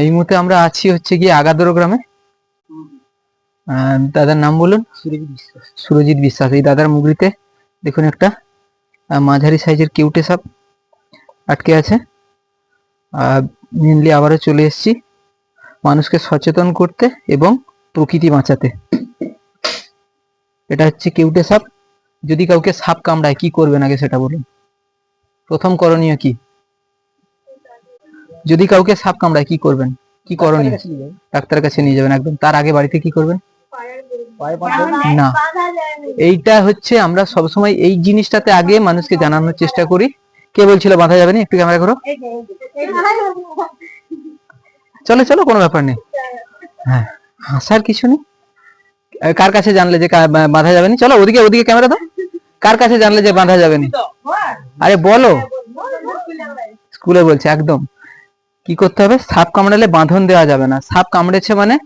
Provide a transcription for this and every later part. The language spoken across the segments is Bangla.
এই মুহূর্তে আমরা আছি হচ্ছে গিয়ে আগাদর গ্রামে। দাদার নাম বলুন? সুরজিৎ বিশ্বাস। এই দাদার মুগরিতে দেখুন একটা মাঝারি সাইজের কিউটে সাপ আটকে আছে। মেনলি আবারও চলে এসেছি মানুষকে সচেতন করতে এবং প্রকৃতি বাঁচাতে। এটা হচ্ছে কেউটে সাপ। যদি কাউকে সাপ কামড়ায় কি করবেন আগে সেটা বলুন? প্রথম করণীয় কি? যদি কাউকে সাপ কামড়ায় কি করবেন? কি করণীয়? ডাক্তারের কাছে নিয়ে যাবেন একদম। তার আগে বাড়িতে কি করবেন? না। এইটা হচ্ছে আমরা সবসময় এই জিনিসটাতে আগে মানুষকে জানানোর চেষ্টা করি। কে বলছিল বাঁধা যাবে না? একটু ক্যামেরা করো। চলো চলো কোনো ব্যাপার নেই। হ্যাঁ হাসার কিছু নেই। কার কাছে জানলে যে বাঁধা যাবে না? চলো ওদিকে ওদিকে ক্যামেরা দাও। কার কাছে জানলে যে বাঁধা যাবে না? আরে বলো। স্কুলে বলছে একদম। কি করতে হবে? সাপ কামড়ালে বাঁধন দেওয়া যাবে না। সাপ কামড়েছে মানে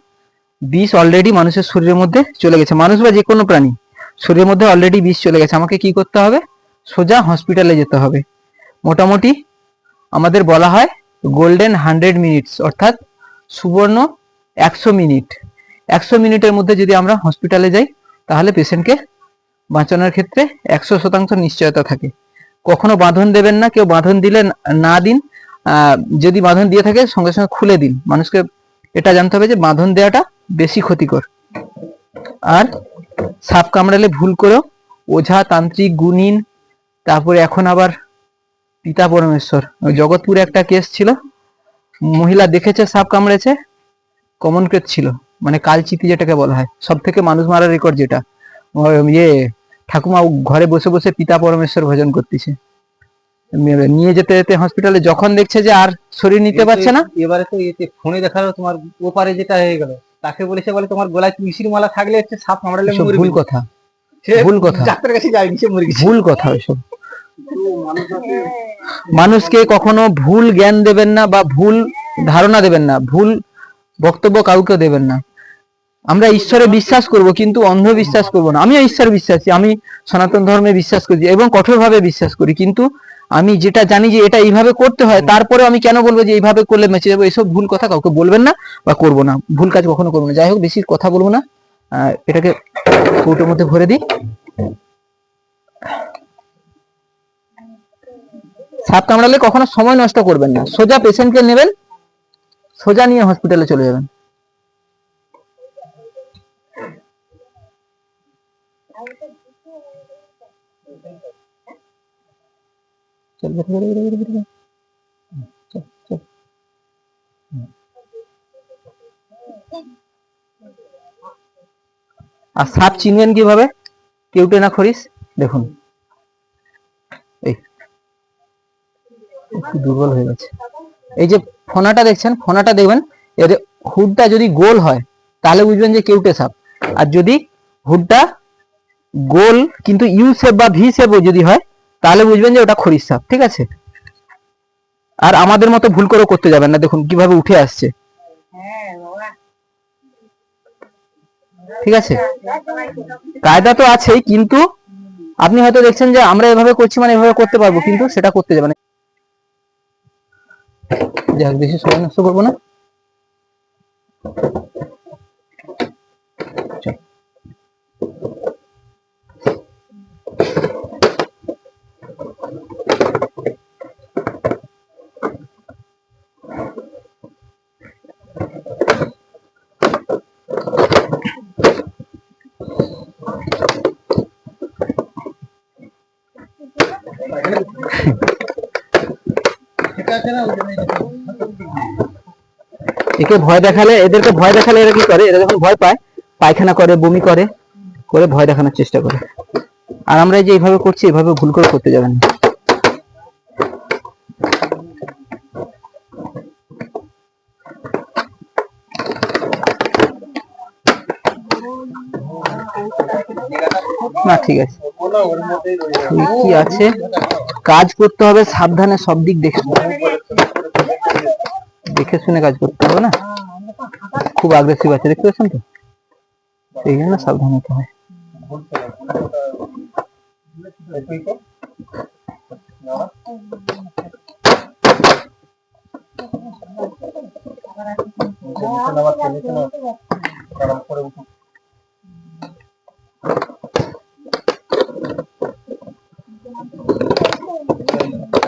বিষ অলরেডি মানুষের শরীরের মধ্যে চলে গেছে। মানুষ বা যে কোনো প্রাণী শরীরের মধ্যে অলরেডি বিষ চলে গেছে। আমাকে কি করতে হবে? সোজা হসপিটালে যেতে হবে। মোটামুটি আমাদের বলা হয় গোল্ডেন হান্ড্রেড মিনিটস অর্থাৎ সুবর্ণ একশো মিনিট। একশো মিনিটের মধ্যে যদি আমরা হসপিটালে যাই, তাহলে পেশেন্টকে বাঁচানোর ক্ষেত্রে একশো শতাংশ নিশ্চয়তা থাকে। কখনো বাঁধন দেবেন না, কেউ বাঁধন দিলে না- দিন যদি বাঁধন দিয়ে থাকে, সঙ্গে সঙ্গে খুলে দিন। মানুষকে এটা জানতে হবে যে বাঁধন দেওয়াটা বেশি ক্ষতিকর। আর সাপ কামড়ালে ভুল করেও ওঝা, তান্ত্রিক, গুণিন, তারপরে এখন আবার পিতা পরমেশ্বর। জগৎপুরে একটা কেস ছিল। মহিলা দেখেছে, সাপ কামড়েছে কমন কেস ছিল। মানে কালচিতি যেটাকে বলা হয়। সব থেকে মানুষ মারার রেকর্ড যেটা। ইয়ে ঠাকুমা ঘরে বসে বসে পিতা পরমেশ্বর ভজন করতেছে। নিয়ে যেতে যেতে হসপিটালে যখন দেখছে যে আর শরীর নিতে পারছে না এবারে তো এতে ফোনে দেখাল তোমার ওপারে যেটা হয়ে গেল। তাকে বলেছে বলে তোমার গলায় তুলসীর মালা থাকলে হচ্ছে সাপ কামড়ালে ভুল কথা ভুল কথা। ডাক্তারের কাছে যায়নি সে মরে গেছে। ভুল কথা ওইসব। মানুষকে কখনো ভুল জ্ঞান দেবেন না বা ভুল ধারণা দেবেন না ভুল বক্তব্য কাউকে দেবেন না। আমরা ঈশ্বরে বিশ্বাস করব কিন্তু অন্ধ বিশ্বাস করব না। আমিও ঈশ্বর বিশ্বাসী আমি সনাতন ধর্মে বিশ্বাস করি এবং কঠোরভাবে বিশ্বাস করি কিন্তু আমি যেটা জানি যে এটা এইভাবে করতে হয় তারপরে আমি কেন বলব যে এইভাবে করলে বেঁচে যাব? এসব ভুল কথা কাউকে বলবেন না বা করব না। ভুল কাজ কখনো করব না। যাই হোক বেশি কথা বলব না। আহ, এটাকে কৌটোর মধ্যে ভরে দিই। সাপ কামড়ালে কখনো সময় নষ্ট করবেন না। সোজা পেশেন্টকে নেবেন সোজা নিয়ে হসপিটালে চলে যাবেন। চল, বেরো, বেরো, বেরো, বেরো। চল। আর সাপ চিনবেন কীভাবে খরিস দেখুন এই একটু দুর্বল হয়ে গেছে এই যে ফোনাটা দেখছেন ফোনাটা দেখবেন এর হুডটা যদি গোল হয় তাহলে বুঝবেন যে কেউটে সাপ আর যদি হুডটা গোল কিন্তু ইউ শেপ বা ভি শেপও যদি হয় তাহলে বুঝবেন যে ওটা খরিস সাপ ঠিক আছে? আর আমাদের মতো ভুল করে করতে যাবেন না দেখুন কীভাবে উঠে আসছে। ঠিক আছে? কায়দা তো আছেই কিন্তু আপনি হয়তো দেখছেন যে আমরা এভাবে করছি মানে এভাবে করতে পারব কিন্তু সেটা করতে যাবে না। যাই হোক, বেশি সময় নষ্ট করব না চল। সেটা আছে না ওই জন্য এটা- একে ভয় দেখালে, এদেরকে ভয় দেখালে এরা কি করে? এরা যখন ভয় পায়, পায়খানা করে, বমি করে করে ভয় দেখানোর চেষ্টা করে। আর আমরা যে এইভাবে করছি, এইভাবে ভুল করে করতে যাবেন না। না, ঠিক আছে। কি আছে? কাজ করতে হবে, সাবধানে সব দিক দেখে দেখে শুনে কাজ করতে হবে না? খুব আগ্রেসিভ আছে, দেখতে পাচ্ছেন তো? সেই জন্য সাবধান হতে হয়। করে। Amen.